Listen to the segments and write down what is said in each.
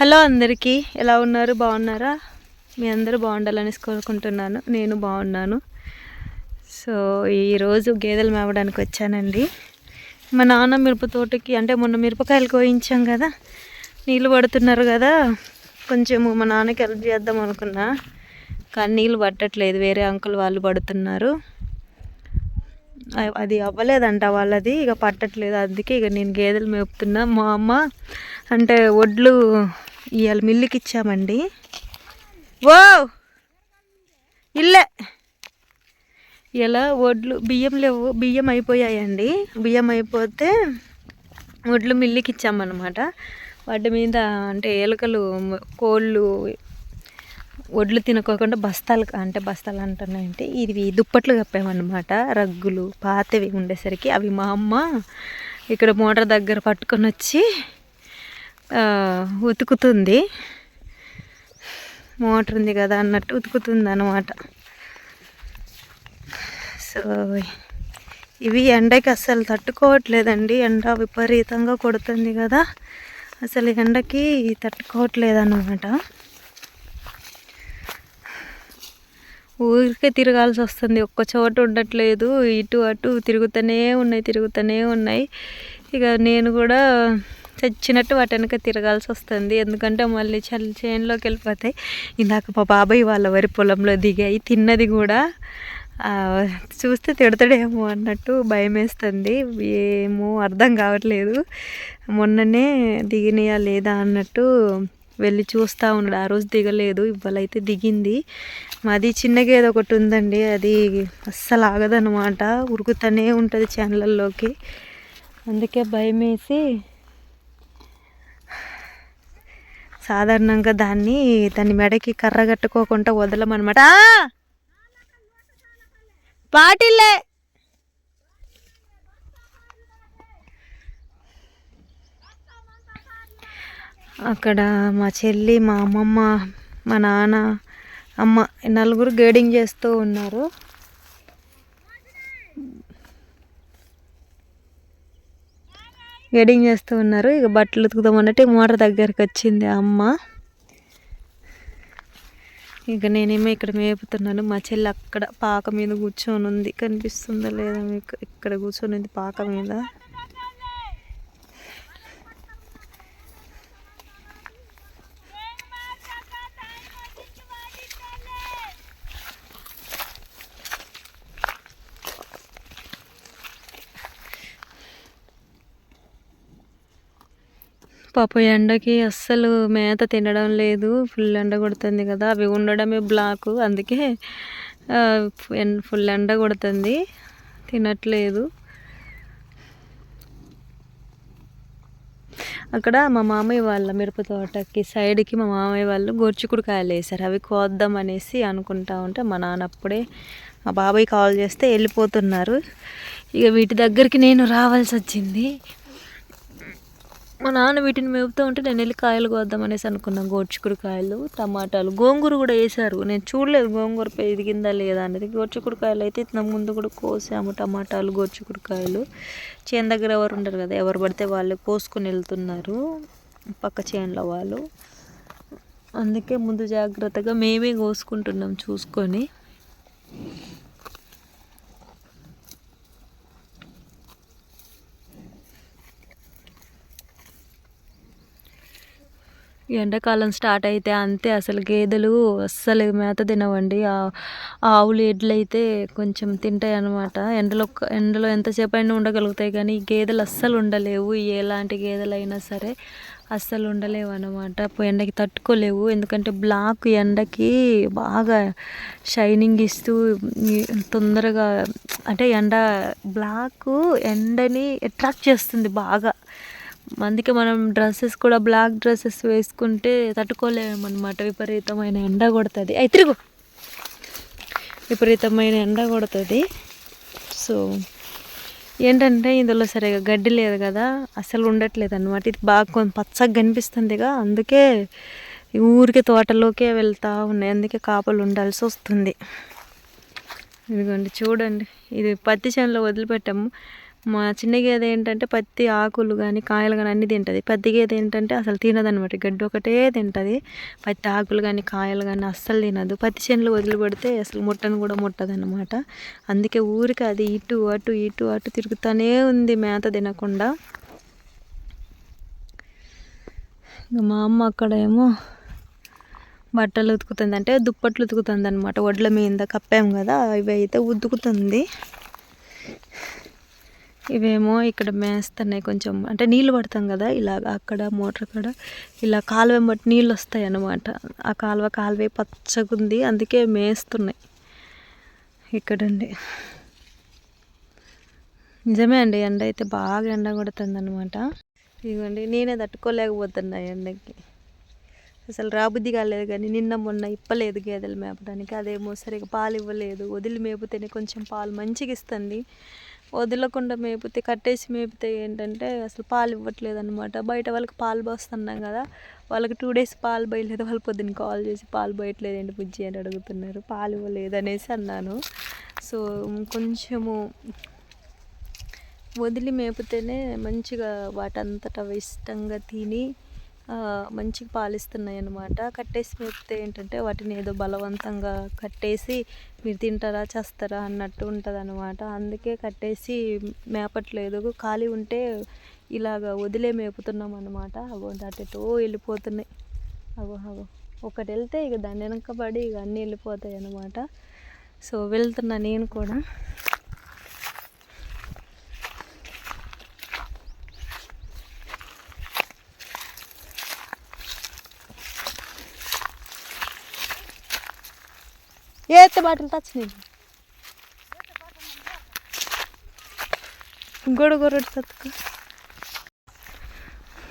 Hello అందరికీ ఎలా ఉన్నారు? బాగున్నారా? మీ అందరూ బాగుండాలని కోరుకుంటున్నాను. నేను బాగున్నాను. సో ఈరోజు గేదెలు మేవడానికి వచ్చానండి. మా నాన్న మిరప తోటకి అంటే మొన్న మిరపకాయలు కోయించాం కదా నీళ్ళు పడుతున్నారు కదా కొంచెము మా నాన్నకి హెల్ప్ చేద్దాం అనుకున్నా కానీ నీళ్ళు పట్టట్లేదు. వేరే అంకుల్ వాళ్ళు పడుతున్నారు. అది అవ్వలేదంట వాళ్ళది ఇక పట్టట్లేదు. అందుకే ఇక నేను గేదెలు మేపుతున్నా. మా అమ్మ అంటే వడ్లు ఇవాళ మిల్లుకి ఇచ్చామండి. ఓ ఇల్లే! ఇలా వడ్లు బియ్యం లేవు బియ్యం అయిపోయాయండి. బియ్యం అయిపోతే వడ్లు మిల్లుకి ఇచ్చామన్నమాట. వాటి మీద అంటే ఎలుకలు కోళ్ళు వడ్లు తినకోకుండా బస్తాలు అంటే బస్తాలు అంటున్నాయంటే ఇవి దుప్పట్లు కప్పామన్నమాట రగ్గులు పాతవి ఉండేసరికి. అవి మా అమ్మ ఇక్కడ మోటార్ దగ్గర పట్టుకొని వచ్చి ఉతుకుతుంది. మోటార్ ఉంది కదా అన్నట్టు ఉతుకుతుంది అనమాట సో ఇవి ఎండకి అస్సలు తట్టుకోవట్లేదండి. ఎండ విపరీతంగా కొడుతుంది కదా. అసలు ఎండకి తట్టుకోవట్లేదు అన్నమాట ఊరికే తిరగాల్సి వస్తుంది. ఒక్క చోట ఉండట్లేదు. ఇటు అటు తిరుగుతూనే ఉన్నాయి తిరుగుతూనే ఉన్నాయి. ఇక నేను కూడా చచ్చినట్టు వాటనక తిరగాల్సి వస్తుంది. ఎందుకంటే మళ్ళీ చలి చేనులోకి వెళ్ళిపోతాయి. ఇందాక మా బాబాయ్ వాళ్ళ వరి పొలంలో దిగాయి. తిన్నది కూడా చూస్తే తిడతాడేమో అన్నట్టు భయం వేస్తుంది ఏమో అర్థం కావట్లేదు. మొన్ననే దిగినాయా లేదా అన్నట్టు వెళ్ళి చూస్తూ ఉన్నాడు. ఆ రోజు దిగలేదు ఇవాళైతే దిగింది. మాది చిన్న గేదె ఒకటి ఉందండి. అది అస్సలు ఆగదనమాట ఉరుకుతూనే ఉంటుంది ఛానళ్ళల్లోకి అందుకే భయం వేసి సాధారణంగా దాన్ని దాని మెడకి కర్ర కట్టుకోకుండా వదలమనమాట పాటిల్లే! అక్కడ మా చెల్లి మా అమ్మమ్మ మా నాన్న అమ్మ నలుగురు గేడింగ్ చేస్తూ ఉన్నారు. ఎడింగ్ చేస్తూ ఉన్నారు. ఇక బట్టలు ఉతుకుదామన్నట్టు మోటార్ దగ్గరికి వచ్చింది ఆ అమ్మ. ఇక నేనేమో ఇక్కడ మేపుతున్నాను. మా చెల్లి అక్కడ పాక మీద కూర్చొని ఉంది కనిపిస్తుందా లేదా మీకు ఇక్కడ కూర్చొని ఉంది పాక మీద. పాప ఎండకి అస్సలు మేత తినడం లేదు. ఫుల్ ఎండ కొడుతుంది కదా. అవి ఉండడమే బ్లాక్. అందుకే ఫుల్ ఎండ కొడుతుంది. తినట్లేదు. అక్కడ మా మామయ్య వాళ్ళ మిరప తోటకి సైడ్కి మా మామయ్య వాళ్ళు గోర్చికుడుకాయలు వేసారు అవి కోద్దాం అనేసి అనుకుంటా ఉంటే మా నాన్న అప్పుడే మా బాబాయ్ కాల్ చేస్తే వెళ్ళిపోతున్నారు. ఇక వీటి దగ్గరికి నేను రావాల్సి వచ్చింది. మా నాన్న వీటిని మేపుతూ ఉంటే నేను వెళ్ళి కాయలు కోద్దాం అనేసి అనుకున్నాను గోర్చికుడు కాయలు టమాటాలు గోంగూర కూడా వేసారు నేను చూడలేదు గోంగూర ఎదిగిందా లేదా అనేది. గోర్చికుడు కాయలు అయితే ఇతను ముందు కూడా కోసాము టమాటాలు గోర్చికుడు కాయలు. చేను దగ్గర ఎవరు ఉండరు కదా ఎవరు పడితే వాళ్ళు కోసుకొని వెళ్తున్నారు పక్క చేనులో వాళ్ళు. అందుకే ముందు జాగ్రత్తగా మేమే కోసుకుంటున్నాం చూసుకొని. ఎండాకాలం స్టార్ట్ అయితే అంతే అసలు గేదెలు అస్సలు మేత తినవండి. ఆవులు ఎడ్లయితే కొంచెం తింటాయి అన్నమాట. ఎండలో ఎండలో ఎంతసేపు అయినా ఉండగలుగుతాయి కానీ ఈ గేదెలు అస్సలు ఉండలేవు. ఎలాంటి గేదెలు అయినా సరే అస్సలు ఉండలేవు అనమాట ఎండకి తట్టుకోలేవు. ఎందుకంటే బ్లాక్ ఎండకి బాగా షైనింగ్ ఇస్తూ తొందరగా అంటే ఎండ బ్లాక్ ఎండని అట్రాక్ట్ చేస్తుంది బాగా. అందుకే మనం డ్రెస్సెస్ కూడా బ్లాక్ డ్రెస్సెస్ వేసుకుంటే తట్టుకోలేము అనమాట విపరీతమైన ఎండ కొడుతుంది. అయి తిరుగు. విపరీతమైన ఎండ కొడుతుంది. సో ఏంటంటే ఇందులో సరిగా గడ్డి లేదు కదా. అసలు ఉండట్లేదు అనమాట ఇది బాగా కొంచెం పచ్చగా కనిపిస్తుందిగా. అందుకే ఊరికే తోటలోకే వెళ్తూ ఉన్నాయి. అందుకే కాపలు ఉండాల్సి వస్తుంది. ఇదిగోండి చూడండి. ఇది పత్తి చేనులో వదిలిపెట్టాము. మా చిన్న గేదె ఏంటంటే పత్తి ఆకులు కానీ కాయలు కానీ అన్నీ తింటుంది. పెద్ద గేదె ఏంటంటే అసలు తినదనమాట గడ్డి ఒకటే తింటుంది. పత్తి ఆకులు కానీ కాయలు కానీ అస్సలు తినదు. పత్తి చేనులు వదిలిపెడితే అసలు ముట్టను కూడా ముట్టదనమాట అందుకే ఊరికి అది ఇటు అటు ఇటు అటు తిరుగుతూనే ఉంది మేత తినకుండా. ఇంకా మా అమ్మ అక్కడ ఏమో బట్టలు ఉతుకుతుంది అంటే దుప్పట్లు ఉతుకుతుంది అనమాట వడ్ల మీద కప్పాం కదా ఇవి అయితే ఉతుకుతుంది. ఇవేమో ఇక్కడ మేస్తున్నాయి కొంచెం. అంటే నీళ్ళు పడతాం కదా ఇలా అక్కడ మోటార్ కాడ ఇలా కాలువ బట్టి నీళ్ళు వస్తాయి అన్నమాట. ఆ కాలువ కాలువే పచ్చగుంది అందుకే మేస్తున్నాయి. ఇక్కడండి. నిజమే అండి ఎండ అయితే బాగా ఎండ కొడుతుంది అనమాట ఇదిగోండి నేనే తట్టుకోలేకపోతున్నా ఎండకి. అసలు రాబుద్ధి కాలేదు కానీ నిన్న మొన్న ఇప్పలేదు గేదెలు మేపడానికి. అదేమో సరిగా పాలు ఇవ్వలేదు వదిలి మేపితేనే కొంచెం పాలు మంచిగా ఇస్తుంది. వదలకుండా మేపితే కట్టేసి మేపితే ఏంటంటే అసలు పాలు ఇవ్వట్లేదు అనమాట బయట వాళ్ళకి పాలు పోస్తున్నాం కదా వాళ్ళకి టూ డేస్ పాలు పోయలేదు వాళ్ళు పొద్దున్న కాల్ చేసి పాలు పోయట్లేదు. ఏంటి బుజ్జి అని అడుగుతున్నారు. పాలు ఇవ్వలేదు అనేసి అన్నాను. సో కొంచెము వదిలి మేపితేనే మంచిగా వాటంతట ఇష్టంగా తిని మంచిగా పాలిస్తున్నాయి అన్నమాట కట్టేసి మేపితే ఏంటంటే వాటిని ఏదో బలవంతంగా కట్టేసి మీరు తింటారా చేస్తారా అన్నట్టు ఉంటుంది అనమాట అందుకే కట్టేసి మేపట్లేదు. ఖాళీ ఉంటే ఇలాగ వదిలే మేపుతున్నాం అనమాట అగో అటెటో వెళ్ళిపోతున్నాయి. అగో అగో. ఒకటి వెళ్తే ఇక దాన్ని వెనకబడి ఇక అన్నీ వెళ్ళిపోతాయి అనమాట సో వెళ్తున్నా నేను కూడా. బాటలు తచ్చినాయి గొడుగు రొట్టె తత్తుకు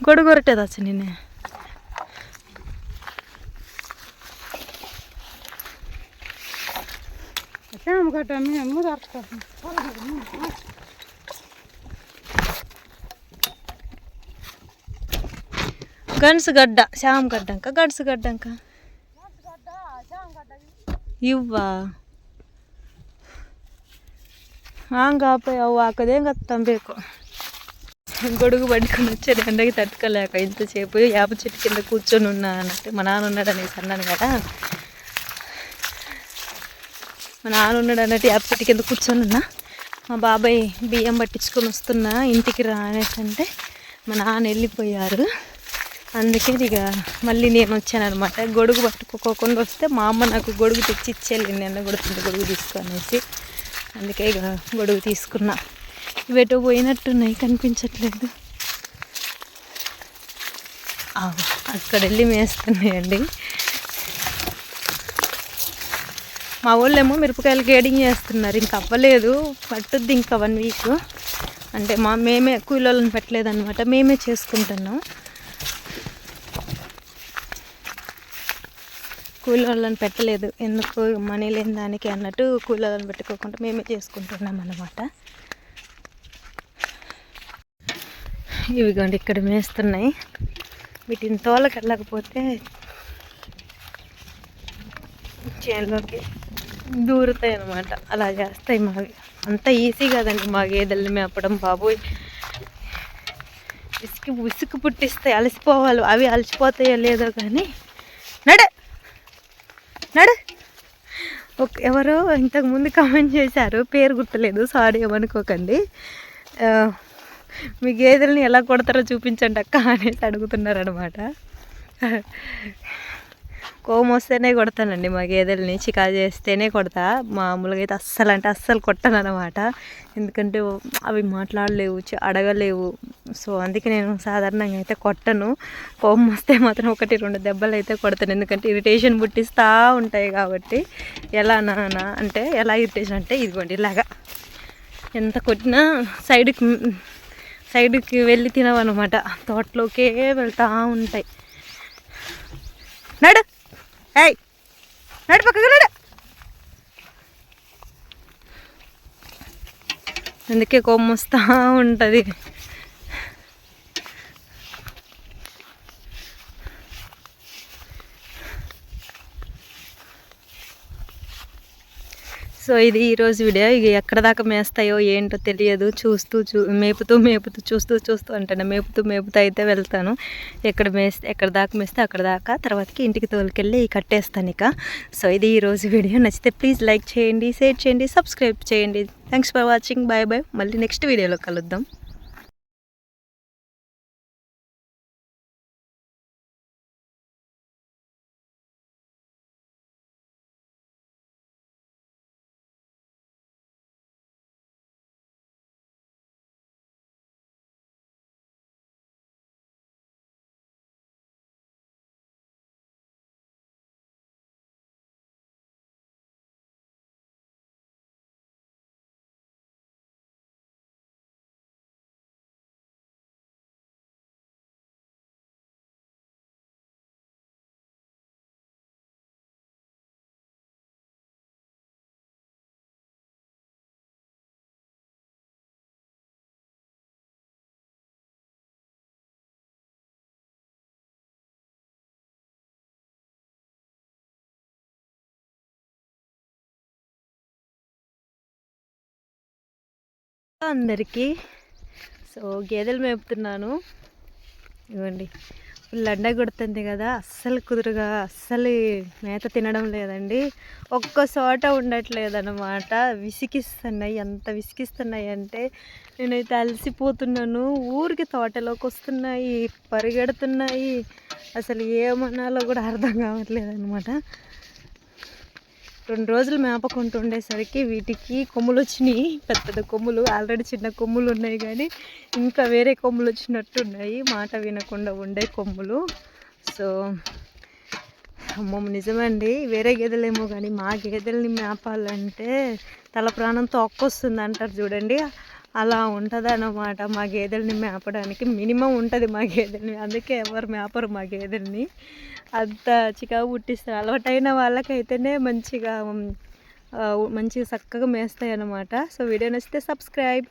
గొడుగు రొట్టె తచ్చు నేనే శ్యామగడ్డ మేము దొరుకుతాం గన్సు గడ్డ శ్యామ్ గడ్డంక గడుసు గడ్డంక ఇవ్వా? కాపోయి ಅವು ಹಾಕೋದೇಂಗ ತಂಬೇಕು గొడుగు పడుకుని వచ్చాడు ఎండకి తట్టుకోలేక ఇంతసేపు యాప చెట్టు కింద కూర్చొని ఉన్నా అన్నట్టు. మా నాన్న ఉన్నాడు అనేసి అన్నాను కదా. మా నాన్న ఉన్నాడు అన్నట్టు యాప చెట్టు కింద కూర్చొని ఉన్నా. మా బాబాయ్ బియ్యం పట్టించుకొని వస్తున్నా ఇంటికి రా అనేసి అంటే మా నాన్న వెళ్ళిపోయారు. అందుకే ఇక మళ్ళీ నేను వచ్చాను అనమాట గొడుగు పట్టుకోకుండా వస్తే మా అమ్మ నాకు గొడుగు తెచ్చి ఇచ్చేయాలి. నిన్న కూడా గొడుగు తీసుకొనేసి అందుకే ఇక గొడుగు తీసుకున్నా. ఇవేటో పోయినట్టున్నాయి కనిపించట్లేదు. అక్కడ వెళ్ళి మేస్తున్నాయండి. మా వాళ్ళేమో మిరపకాయలు గేడింగ్ చేస్తున్నారు. ఇంకా అవ్వలేదు. పట్టుద్ది ఇంకా వన్ వీక్. అంటే మా మేమే కూలోళ్ళని పెట్టలేదు అనమాట మేమే చేసుకుంటున్నాం. కూలి వాళ్ళని పెట్టలేదు. ఎందుకు మనీ లేని దానికి అన్నట్టు కూలి వాళ్ళని పెట్టుకోకుండా మేమే చేసుకుంటున్నాం అన్నమాట. ఇవిగోండి ఇక్కడ మేస్తున్నాయి. వీటిని తోలకెళ్ళకపోతే చేనులోకి దూరుతాయి అనమాట అలా చేస్తాయి మావి. అంత ఈజీ కాదండి మా గేదెల్ని మేపడం బాబోయ్. ఇసుకి విసుగు పుట్టిస్తాయి అలసిపోవాలి. అవి అలసిపోతాయో లేదో కానీ నడే! నడు. ఎవరో ఇంతకుముందు కామెంట్ చేశారు. పేరు గుర్తులేదు సారీ ఏమనుకోకండి. మీ గేదెల్ని ఎలా కొడతారో చూపించండి అక్క అనేసి అడుగుతున్నారు అనమాట కోపం వస్తేనే కొడతానండి మా గేదెల్ని. చికా చేస్తేనే కొడతా. మామూలుగా అయితే అస్సలు అంటే అస్సలు కొట్టాను అనమాట ఎందుకంటే అవి మాట్లాడలేవు అడగలేవు. సో అందుకే నేను సాధారణంగా అయితే కొట్టను. కోపం వస్తే మాత్రం ఒకటి రెండు దెబ్బలు అయితే కొడతాను. ఎందుకంటే ఇరిటేషన్ పుట్టిస్తూ ఉంటాయి కాబట్టి. ఎలా నాన్న అంటే ఎలా ఇరిటేషన్ అంటే ఇదిగోండి ఇలాగా. ఎంత కొట్టినా సైడ్కి సైడ్కి వెళ్ళి తినవన్నమాట. తోటలోకే వెళ్తూ ఉంటాయి. నడు! ఏయ్ నడు పక్కకి నడు. అందుకే కొమ్మ వస్తూ ఉంటుంది. సో ఇది ఈరోజు వీడియో. ఇక ఎక్కడ దాకా మేస్తాయో ఏంటో తెలియదు. చూస్తూ చూ మేపుతూ మేపుతూ చూస్తూ చూస్తూ అంటాను. మేపుతూ మేపుతూ అయితే వెళ్తాను. ఎక్కడ మేస్తే ఎక్కడ దాకా మేస్తే అక్కడ దాకా తర్వాతకి ఇంటికి తోలుకెళ్ళి కట్టేస్తాను ఇక. సో ఇది ఈరోజు వీడియో. నచ్చితే ప్లీజ్ లైక్ చేయండి షేర్ చేయండి సబ్స్క్రైబ్ చేయండి. Thanks for watching. Bye bye. మళ్ళీ నెక్స్ట్ వీడియోలో కలుద్దాం. అందరికీ. సో గేదెలు మేపుతున్నాను. ఇవ్వండి. ఫుల్ కొడుతుంది కదా అస్సలు కుదురుగా అస్సలు మేత తినడం లేదండి. ఒక్క చోట ఉండట్లేదన్నమాట. విసికిస్తున్నాయి విసిగిస్తున్నాయి. ఎంత విసిగిస్తున్నాయి అంటే నేనైతే అలసిపోతున్నాను. ఊరికి తోటలోకి వస్తున్నాయి పరిగెడుతున్నాయి. అసలు ఏమనాలో కూడా అర్థం కావట్లేదు అనమాట రెండు రోజులు మేపకుంటూ ఉండేసరికి వీటికి కొమ్ములు వచ్చినాయి పెద్ద పెద్ద కొమ్ములు ఆల్రెడీ చిన్న కొమ్ములు ఉన్నాయి కానీ ఇంకా వేరే కొమ్ములు వచ్చినట్టు ఉన్నాయి మాట వినకుండా ఉండే కొమ్ములు. సో అమ్మో నిజమండి. వేరే గేదెలేమో కానీ మా గేదెల్ని మేపాలంటే తల ప్రాణం తొక్కొస్తుంది అంటారు చూడండి. అలా ఉంటుంది అన్నమాట మా గేదెల్ని మేపడానికి. మినిమం ఉంటుంది మా గేదెల్ని. అందుకే ఎవరు మేపరు మా గేదెల్ని. అంత చికాకు పుట్టిస్తారు. అలవాటైన వాళ్ళకైతేనే మంచిగా మంచిగా చక్కగా మేస్తాయి అన్నమాట సో వీడియో నచ్చితే సబ్స్క్రైబ్.